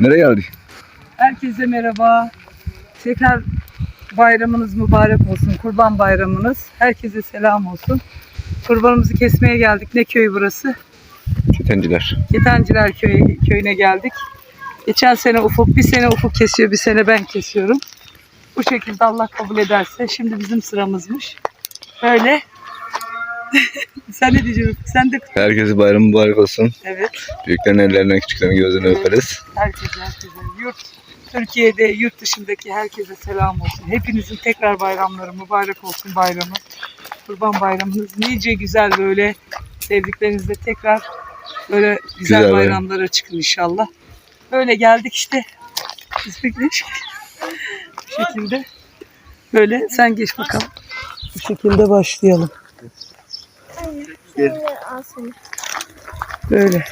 Nereye geldik? Herkese merhaba. Tekrar bayramınız mübarek olsun. Kurban bayramınız. Herkese selam olsun. Kurbanımızı kesmeye geldik. Ne köyü burası? Ketenciler. Ketenciler köyü, köyüne geldik. Geçen sene Ufuk, bir sene Ufuk kesiyor, bir sene ben kesiyorum. Bu şekilde Allah kabul ederse. Şimdi bizim sıramızmış. Böyle. Sen ne diyeceksin? Sen de Herkese bayram mübarek olsun. evet. Büyüklerin ellerinden küçüklerin gözünü öperiz. Herkese, herkese. Yurt, Türkiye'de, yurt dışındaki herkese selam olsun. Hepinizin tekrar bayramları mübarek olsun bayramı. Kurban bayramınız nice güzel böyle sevdiklerinizle tekrar böyle güzel, Güzel bayram. bayramlara çıkın inşallah. Böyle geldik işte. Bekledik. Bu şekilde. Böyle sen geç bakalım. Bu şekilde başlayalım. Şöyle alsana. Böyle.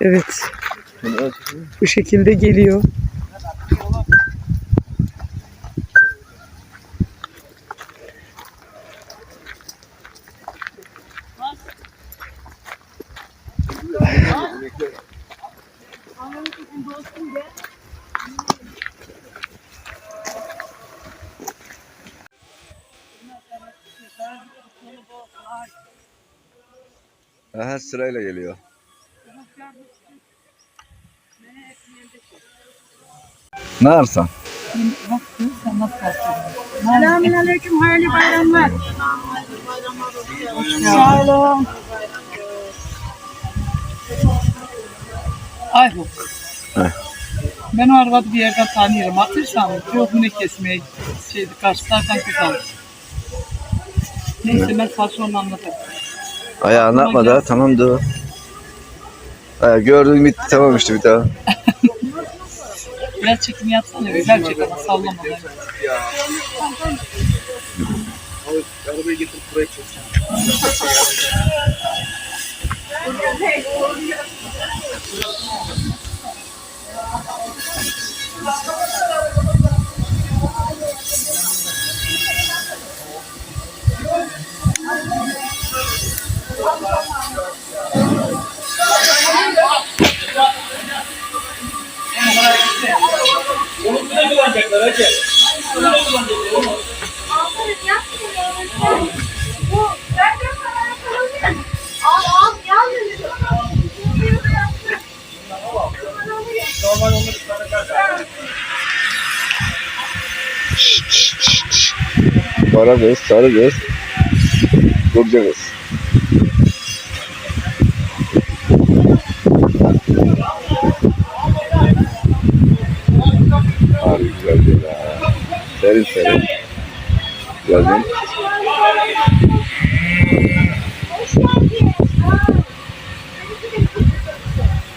Evet. Bu şekilde geliyor. Aha sırayla geliyor. Ne arsan? Kalkacaksın? Selamünaleyküm, hayırlı bayramlar. Sağ olun. Ay bu. Ben o arabayı bir yerden tanıyorum. Mu ne kesmeye şeydi karşılardan kız aldı. Neyse ben sana sonra anlatırım. Aya anlatma da tamam dur. Aya gördün bitti tamam işte bir daha. Biraz çekim yapsana. Güzel çek ama sallama. Bu Para göz, sarı göz. Burcu göz. Abi güzel değil ha. Serin serin. Yazın.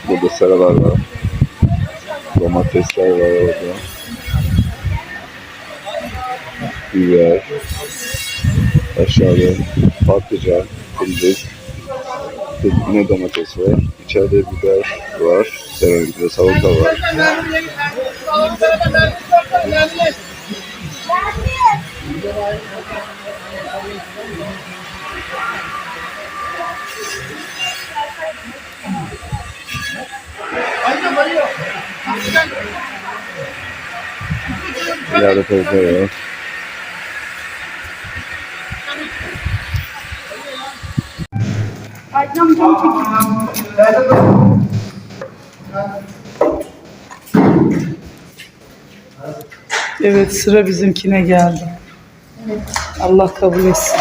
Burada sarılar var. Domatesler var orada. Biber. Aşağıda patlıcan, fındık. Yine domates var. İçeride biber var. Seramikte salata var. Evet sıra bizimkine geldi. Allah kabul etsin.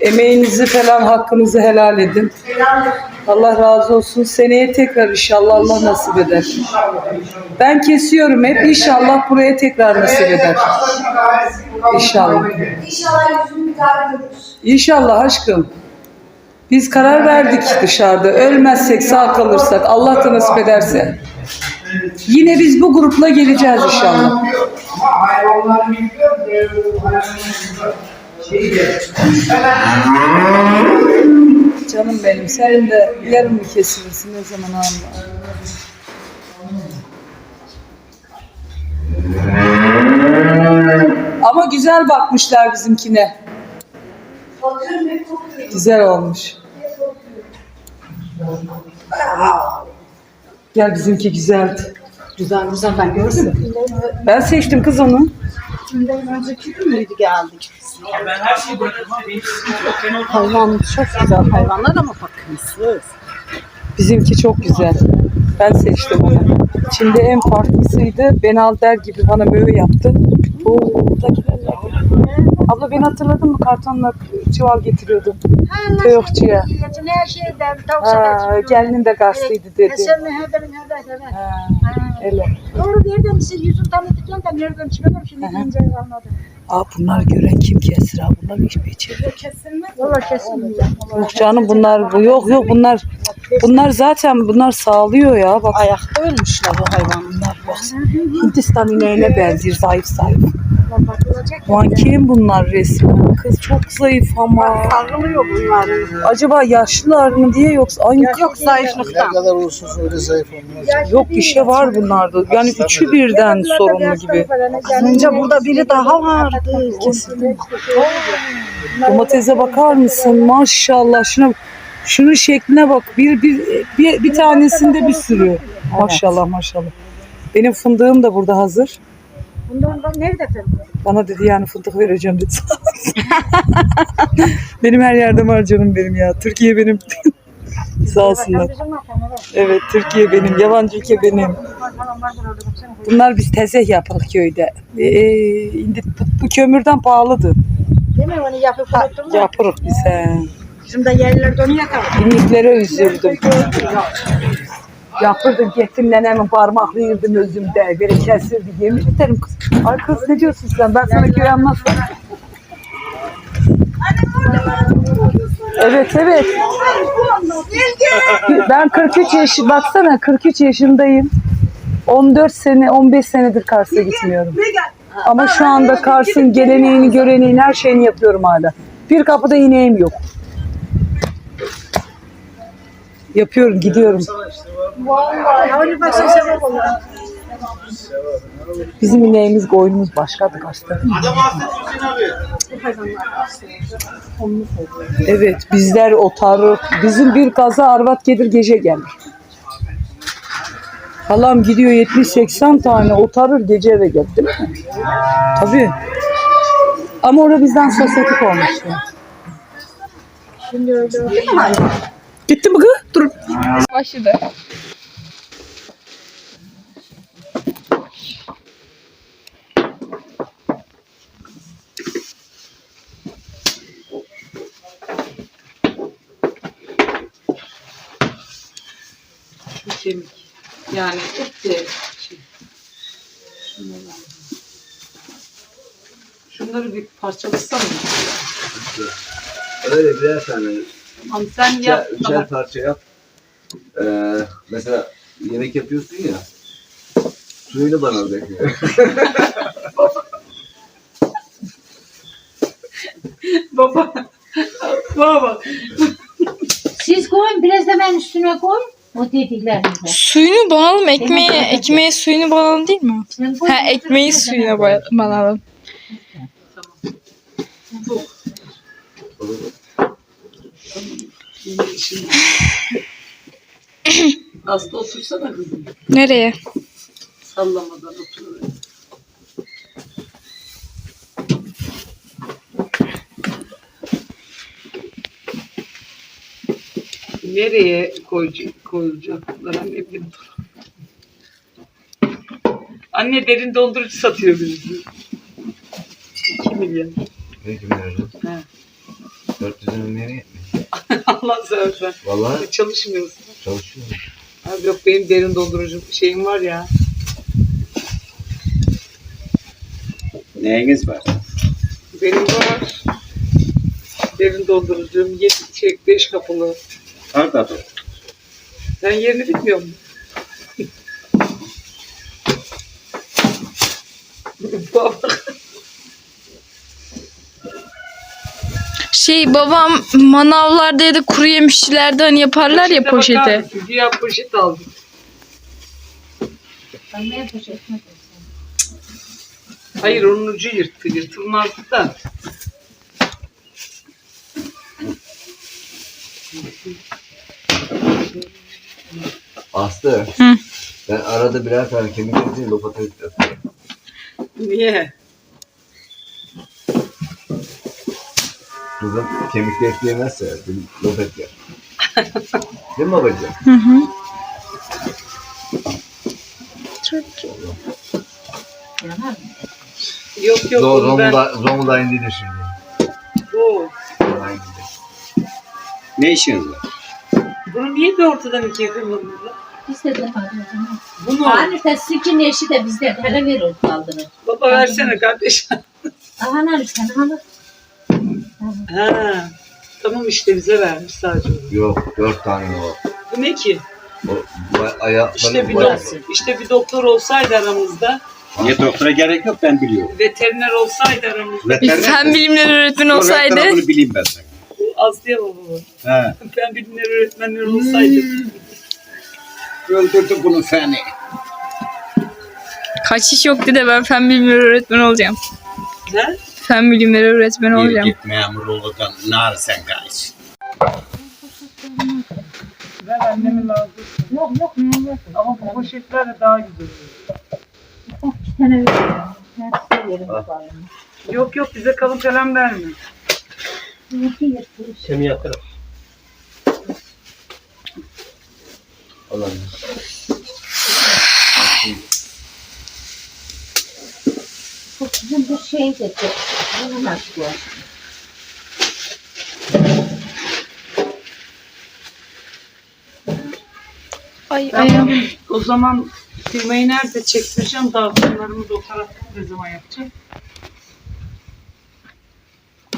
Emeğinizi falan hakkınızı helal edin. Allah razı olsun. Seneye tekrar inşallah Allah nasip eder. Ben kesiyorum hep. İnşallah buraya tekrar nasip eder. İnşallah. İnşallah yüzünü bir. İnşallah aşkım. Biz karar verdik dışarıda. Ölmezsek sağ kalırsak Allah da nasip ederse. Yine biz bu grupla geleceğiz inşallah. Canım benim senin de yarın mı kesilirsin ne zaman anla. Ama güzel bakmışlar bizimkine. Bakıyorum hep çok iyi. Güzel olmuş. Gel bizimki güzeldi. Güzel güzel ben gördüm. Ben seçtim kız onu. Bundan önceki gün müydü geldik? Hayvan çok güzel hayvanlar ama bakımsız. Bizimki çok güzel. Ben seçtim onu. İçinde en farklısıydı. Benalder gibi bana böyle yaptı. Oo? Abla beni hatırladın mı? Kartonla çuval getiriyordum. Teyokçuya. Her şeyden Ha, gelinin de gazeteydi dedi. Sen mi haberin haber. Ha, öyle. Doğru nereden siz yüzün tanıdıkken de nereden çıkarım şimdi deyince anladım. Aa bunlar gören kim ki Esra? Bunlar hiç beceri. Valla kesinlikle. Yok canım bunlar bu yok yok bunlar bunlar zaten bunlar sağlıyor ya bak Ayakta ölmüşler bu hayvanlar. baksana Hindistan ineğine benziyor zayıf zayıf. Bakılacak. Lan kim bunlar resmen? Kız çok zayıf ama. Sarılıyor bunların. Acaba yaşlılar mı diye yoksa ay Yok zayıflıktan. kadar olsun öyle zayıf olmaz. yok bir şey var bunlarda. Yani üçü birden sorumlu gibi. Önce burada biri daha vardı. Kesin. Domatese bakar mısın? Maşallah şuna şunun şekline bak. Bir bir bir, bir tanesinde bir sürü. Maşallah maşallah. Benim fındığım da burada hazır. Bundan da nerede efendim? Bana dedi yani fındık vereceğim dedi. benim her yerde var canım benim ya. Türkiye benim. Sağ olsunlar. Evet. Türkiye benim. Yabancı ülke benim. Bunlar biz tezeh yaparız köyde. Ee, indi, bu, bu kömürden pahalıdı. Değil mi onu yapıp unuttum mu? Yaparız biz he. Bizim de yerlerde onu yakalım. İnliklere üzüldüm. Yapırdım gittim nenemin parmaklıyırdım özümde. Böyle kesildi yemin ederim kız. Ay kız ne diyorsun sen? Ben sana anlatayım. Evet evet. Ben 43 yaş baksana 43 yaşındayım. 14 sene 15 senedir Kars'a gitmiyorum. Ama şu anda Kars'ın geleneğini, göreneğini, her şeyini yapıyorum hala. Bir kapıda ineğim yok. Yapıyorum, gidiyorum. Sebep olur. Bizim ineğimiz, koyunumuz başkadır Kars'ta. Evet, bizler otarı. Bizim bir kaza arvat gelir gece gelir. Halam gidiyor 70-80 tane otarır gece eve gelir değil mi? Tabii. Ama orada bizden sosyetik olmuştu. Şimdi öyle öyle. Gitti mi kız? Dur. Başladı. Kemik. Yani et de şey. Şunları, Şunları bir parçalasana. Öyle birer tane Ama sen yap. üçer, üçer parça yap. Ee, mesela yemek yapıyorsun ya. Suyunu bana bekliyor. Baba. Baba. Siz koyun biraz da ben üstüne koy. O dediklerinize. Suyunu banalım ekmeğe, ekmeğe suyunu banalım değil mi? Ha ekmeği suyuna ba- banalım. Aslı otursana kızım. Nereye? Sallamadan otur. Nereye koyacak, koyacaklar anne bir. Anne derin dondurucu satıyor bizde. 2 milyon. Ne kim veriyor? He. 400 lira nereye? Allah seversen. Vallahi Çalışmıyorsun. çalışıyorum. Abi yok benim derin dondurucu şeyim var ya. Neyiniz var? Benim var. Derin dondurucum. 7 çek 5 kapılı. Her tarafı. Sen yerini bilmiyor musun? Baba. Şey babam manavlarda ya da kuru yemişçilerde hani yaparlar ya Poşete bakar poşete. mısın? Güya poşet aldım. Ben ne yapacağım? Hayır onun ucu yırttı. Yırtılmazdı da. Aslı. Hı. Ben arada birer tane kemik eti lopata atıyorum. Niye? Kızım kemikli et yemezse benim lopet yer. Değil mi babacığım? Yok yok. Zor, onu ben... Zonguldak, Zonguldak indiydi şimdi. İndiydi. Ne işiniz var? Bunu niye de ortadan ikiye kırmadın burada? Biz de zaman. Bunu. Hani tesikin eşi de bizde hele verir kaldırır. Baba versene kardeş. Aha ne sen hala. Ha. Tamam işte bize vermiş sadece. onu. Yok dört tane o. Bu ne ki? o ayakları İşte bir, bay- doktor, işte bir doktor olsaydı aramızda, Niye doktora gerek yok ben biliyorum. veteriner olsaydı aramızda. Bir fen bilimleri öğretmeni Sonra olsaydı. tarafını bileyim ben sana. Aslıya baba bu. He. Ben bilimleri öğretmenleri olsaydı. Öldürdü bunu feni. Kaçış yok dedi ben fen bilimleri öğretmeni olacağım. Ha? Fen bilimleri öğretmeni Bir olacağım. git memur olduktan nar sen kaç. Ben annemin lazım. Yok yok yok. Ama bu poşetler de daha güzel oluyor. Bir tane veririm. Ben size bari. Yok yok bize kalın kalem verme. İki yırtılır. Olan. Bizim bir şey de çok. Bunu nasıl var? Ay Ben ayağım. o zaman firmayı nerede çektireceğim? Dağıtımlarımı da o tarafta ne zaman yapacağım?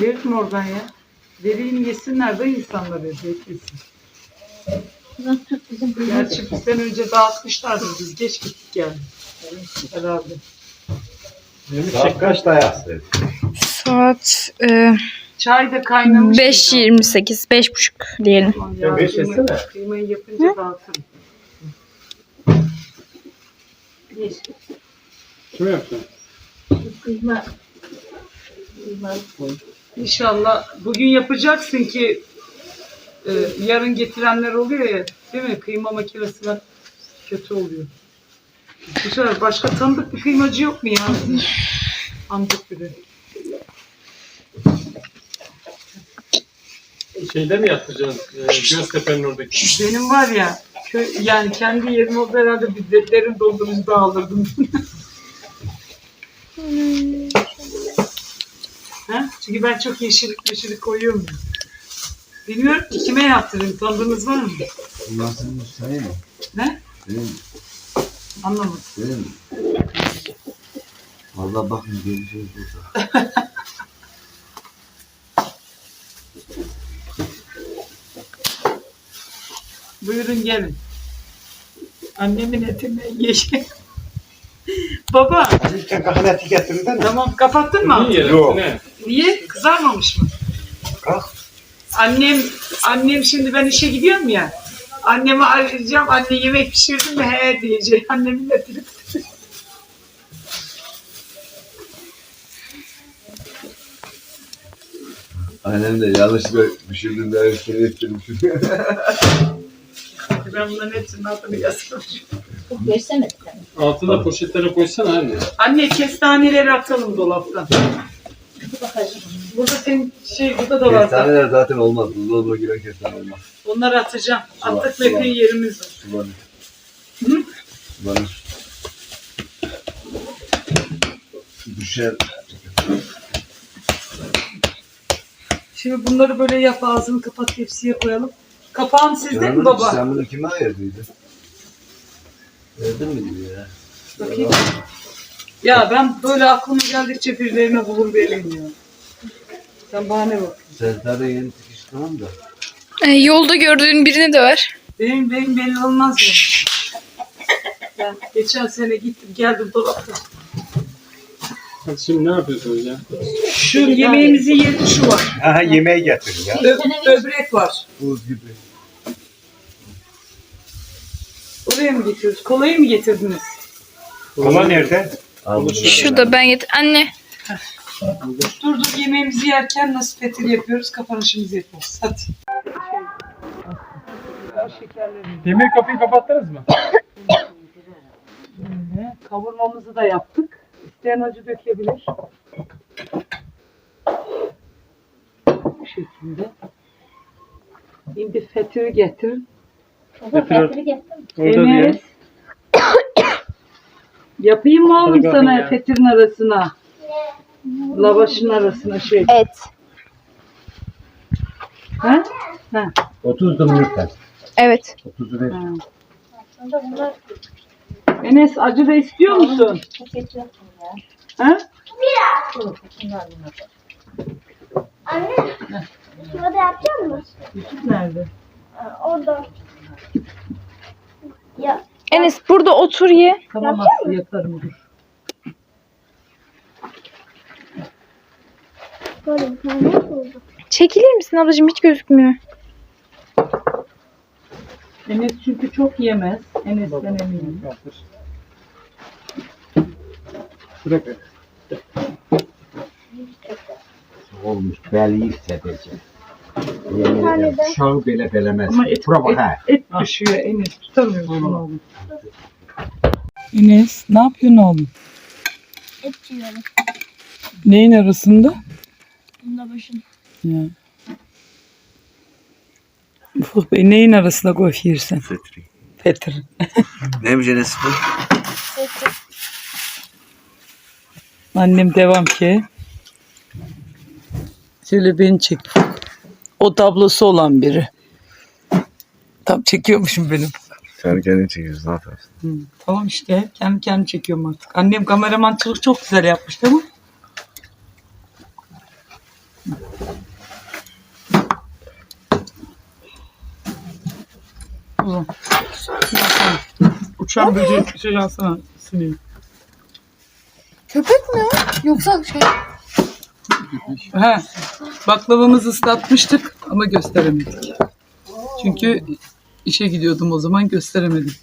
Veririm oradan ya. Vereyim yesinler de insanlar beklesin. Gerçi bir sene önce dağıtmışlardı biz. Geç gittik yani. Herhalde. Saat kaçta yazdı? Saat e, Çay da kaynamış. 5.28, 5.30 diyelim. Ya, beş yesene. Kıymayı yapınca dağıtırım. bir Kim yaptı? kıyma. Kıyma koy. İnşallah bugün yapacaksın ki e, yarın getirenler oluyor ya değil mi? Kıyma makinesi var. Kötü oluyor. Sefer başka tanıdık bir kıymacı yok mu ya? Andık biri. Şeyde mi yapacaksın? Ee, Göztepe'nin oradaki. Benim var ya köy, yani kendi yerim olsa herhalde bir de- derin dondurucu da alırdım. ha? Çünkü ben çok yeşillik yeşillik koyuyorum. ya. Bilmiyorum ki kime yaptırayım. Tanıdığınız var mı? Bunlar senin sayın mı? Ne? Benim, Anlamadım. benim. Valla bakın geleceğiz burada. Buyurun gelin. Annemin etini yeşil. Baba Sen kahane eti getirdin mi? tamam kapattın mı? Yere. Yok. Niye? Kızarmamış mı? Kalk. Annem annem şimdi ben işe gidiyorum ya. Annemi arayacağım. Anne yemek pişirdin mi? He diyecek. Annemin etini. Annem de yanlışlıkla düşürdüm de üstüne ettirmişim. Ben bunların hepsinin altını bir tane. Altına poşetlere koysana anne. Anne kestaneleri atalım dolaptan. Bakacağım. Burada senin şey burada da var. zaten. Kestaneler zaten olmaz. Buzdolabına giren kestane olmaz. Onları atacağım. Su var, Attık su var. epey yerimiz var. Sulanır. Hı? Sulanır. Düşer. Şimdi bunları böyle yap ağzını kapat tepsiye koyalım. Kapağın sizde mi Canım, baba? Sen bunu kime ayırdıydın? Verdin mi gibi ya? Bakayım. Ya ben böyle aklıma geldikçe birilerine bulur vereyim ya. Sen bahane bak. Sezdar'da yeni dikiş tamam da. E, yolda gördüğün birine de ver. Benim benim belli olmaz ya. Ben geçen sene gittim geldim dolapta. Hadi şimdi ne yapıyorsunuz ya? Şu yemeğimizi yiyelim şu var. Aha yemeği getir ya. Ö- böbrek var. Buz gibi. Oraya mı getiriyoruz? Kolayı mı getirdiniz? Kola nerede? Şurada ben get Anne. Dur dur yemeğimizi yerken nasıl petir yapıyoruz? Kapanışımızı yapıyoruz. Hadi. Demir kapıyı kapattınız mı? Kavurmamızı da yaptık. İsteyen acı dökebilir. Bu şekilde. Şimdi fetiri getir. Orada diyor. Enes. Yapayım mı oğlum sana fetirin arasına? Lavaşın arasına şey. Et. Ha? Ha. 30 lira. Evet. 30 ver. ha. Enes acı da istiyor musun? Ha? Anne. Şurada yapacak mısın? Yusuf nerede? Orada. Ya. Enes burada otur ye. Tamam Aslı yaparım dur. Böyle bir tane oldu. Çekilir misin ablacığım hiç gözükmüyor. Enes çünkü çok yemez. Enes'ten eminim. Bırak. olmuş beli hissedecek. Ederim uşağı belə beləməz. Ama et, Bura bak et, ha. et düşüyor Enes. Tutamıyorsun oğlum. Enes ne yapıyorsun oğlum? Et yiyorum. Neyin arasında? Başın. Ya. Ufuk Bey neyin arasında golf yersen? Fetri. Petir. Ne mücadelesi bu? Annem devam ki. Şöyle beni çek. O tablosu olan biri. Tam çekiyormuşum benim. Sen kendin çekiyorsun yaparsın? Hı, Tamam işte. Kendi kendimi çekiyorum artık. Annem kameramançılık çok güzel yapmış değil mi? Uçan böceği bir şey alsana. Sineyim. Köpek mi? Yoksa şey. He, baklavamızı ıslatmıştık ama gösteremedik. Çünkü işe gidiyordum o zaman gösteremedim.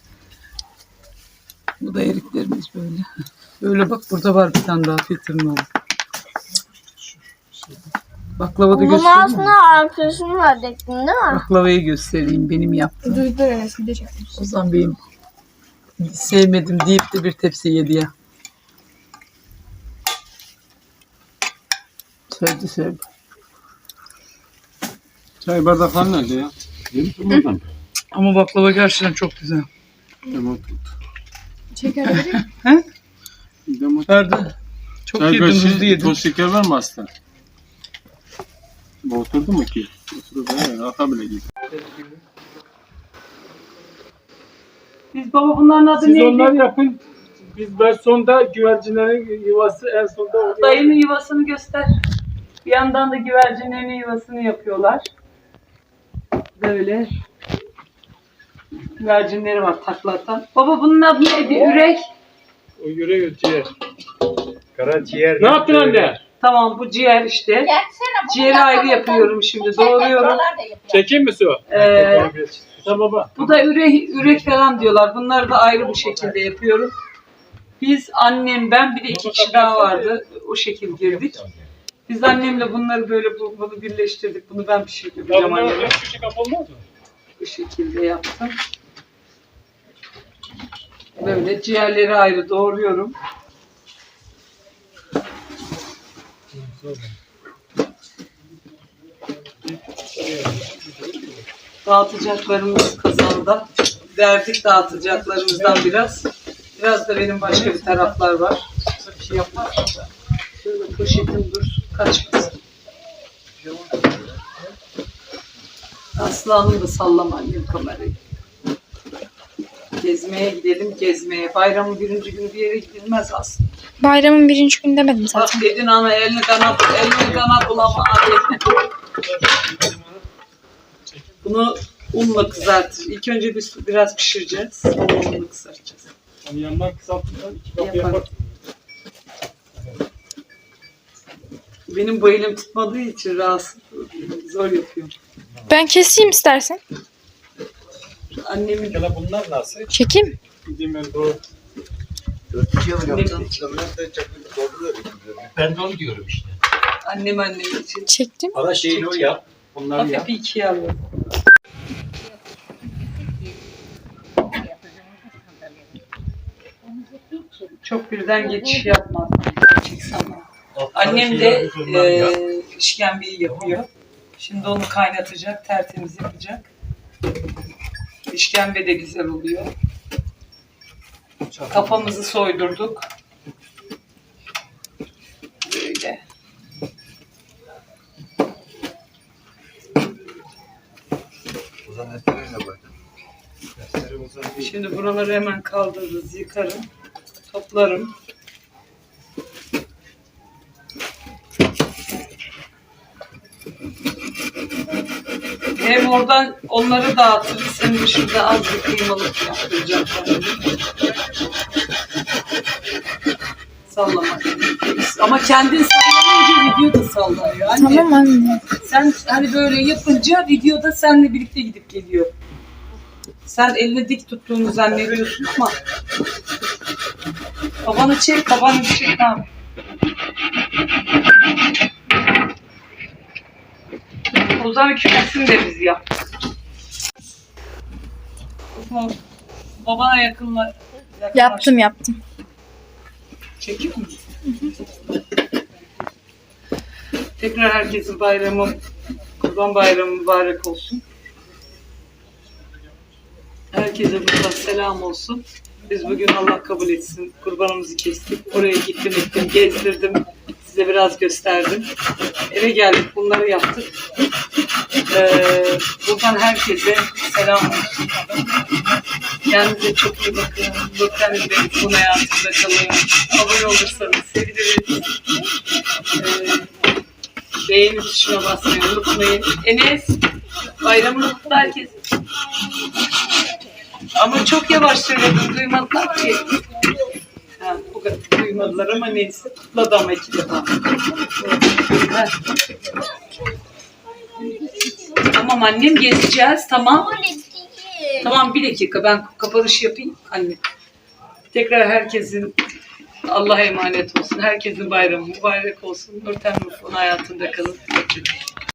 Bu da eriklerimiz böyle. Böyle bak burada var bir tane daha filtrin oldu. Baklava da Bunun göstereyim mi? aslında arkasını verecektin değil mi? Baklavayı göstereyim benim yaptığım. Duydular Enes video çekmiş. O zaman benim sevmedim deyip de bir tepsi yedi ya. Sevdi sevdi. Çay bardakları nerede ya? Ama baklava gerçekten çok güzel. Gidelim. Ferdi. Çok Çay yedin, hızlı yedin. toz şeker var mı hasta? Bu oturdu mu ki? Oturdu ata bile gitti. Biz baba bunların adı Siz neydi? onları yapın. Biz ben sonda güvercinlerin yuvası en sonda oluyor. Dayının yuvasını göster. Bir yandan da güvercinlerin yuvasını yapıyorlar. Böyle. Güvercinleri var takla atan. Baba bunun adı neydi? Ürek. O yürek ciğer. Karaciğer. Ne yaptın anne? Tamam bu ciğer işte. Ciğeri ayrı yapıyorum şimdi. Doğruyorum. Çekeyim mi su? Ee, Tamam baba. bu da ürek, ürek falan diyorlar. Bunları da ayrı bu şekilde yapıyorum. Biz annem ben bir de iki kişi daha vardı. O şekil girdik. Biz annemle bunları böyle bu- bunu birleştirdik. Bunu ben pişirdim. Ya anneme. bunlar kişi kapı olmaz mı? Bu şekilde yaptım. Böyle ciğerleri ayrı doğruyorum. Dağıtacaklarımız kazanda. Verdik dağıtacaklarımızdan biraz. Biraz da benim başka bir taraflar var. Bir şey yapmak. Şöyle poşetim dur. Kaç kızım. Aslı Hanım da sallama annem kamerayı. Gezmeye gidelim gezmeye. Bayramın birinci günü bir yere gidilmez aslında. Bayramın birinci günü demedim zaten. Bak dedin ana elini kana, elini kana bulama abi. Bunu unla kızartır. İlk önce bir, biraz pişireceğiz. Sonra unla kızartacağız. Hani yandan kısalttılar. iki kapı Yapar. yapar. Benim bu elim tutmadığı için rahatsız, zor yapıyorum. Ben keseyim istersen. Annemin bunlar nasıl? Çekeyim. Gideyim ben doğru. Ben de onu diyorum işte. annem annem için. Çektim. Bana şeyini o yap. Bunları yap. Hafif bir ikiye alıyorum. Çok birden geçiş yapma. Çeksen bana. Annem de e, işkembeyi yapıyor. Şimdi onu kaynatacak, tertemiz yapacak. İşkembe de güzel oluyor. Kafamızı soydurduk. Böyle. Şimdi buraları hemen kaldırırız, yıkarım, toplarım. Hem oradan onları dağıtırız hem de şurada az bir kıymalık yaptıracağım kendime. Sallamak. Ama kendin sallamayınca video da sallanıyor. Anne. Tamam anne. Sen hani böyle yapınca videoda seninle birlikte gidip geliyor. Sen elini dik tuttuğunu zannediyorsun ama babanı çek, bir çek tamam. Ozan kümesini de biz yaptık. Bu- Babana yakınla yakınlaş. Yaptım yaptım. Çekiyor musun? Tekrar herkesin bayramı, kurban bayramı mübarek olsun. Herkese buradan selam olsun. Biz bugün Allah kabul etsin. Kurbanımızı kestik. Oraya gittim ettim, gezdirdim. Size biraz gösterdim. Eve geldik, bunları yaptık. Ee, buradan herkese selam. Kendinize çok iyi bakın. Lütfen benim son hayatımda kalın. Abone olursanız seviniriz. Ee, beğeni tuşuna basmayı unutmayın. Enes, bayramını kutlu herkes. Ama çok yavaş söyledim, duymadılar ki. Ha, bu kadar duymadılar ama neyse. Kutladı ama iki defa. Ha. Tamam annem gezeceğiz, tamam. Tamam bir dakika ben kapanış yapayım anne. Tekrar herkesin Allah'a emanet olsun. Herkesin bayramı mübarek olsun. Nurten Mutlu'nun hayatında kalın.